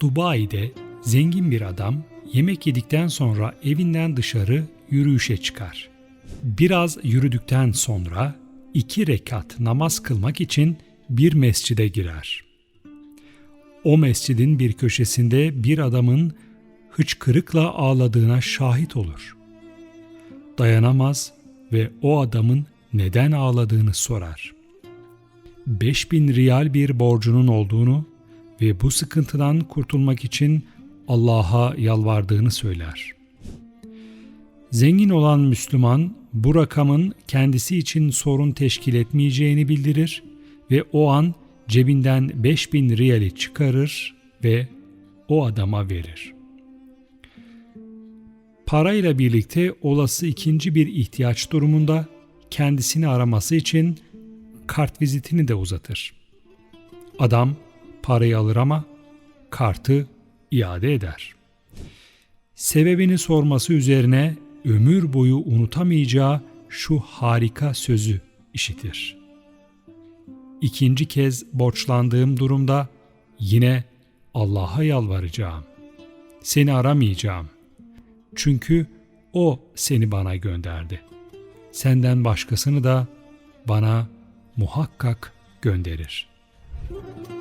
Dubai'de zengin bir adam yemek yedikten sonra evinden dışarı yürüyüşe çıkar. Biraz yürüdükten sonra iki rekat namaz kılmak için bir mescide girer. O mescidin bir köşesinde bir adamın hıçkırıkla ağladığına şahit olur. Dayanamaz ve o adamın neden ağladığını sorar. 5000 riyal bir borcunun olduğunu ve bu sıkıntıdan kurtulmak için Allah'a yalvardığını söyler. Zengin olan Müslüman bu rakamın kendisi için sorun teşkil etmeyeceğini bildirir ve o an cebinden 5000 riyali çıkarır ve o adama verir. Parayla birlikte olası ikinci bir ihtiyaç durumunda kendisini araması için kartvizitini de uzatır. Adam parayı alır ama kartı iade eder. Sebebini sorması üzerine ömür boyu unutamayacağı şu harika sözü işitir. İkinci kez borçlandığım durumda yine Allah'a yalvaracağım. Seni aramayacağım. Çünkü o seni bana gönderdi. Senden başkasını da bana muhakkak gönderir.''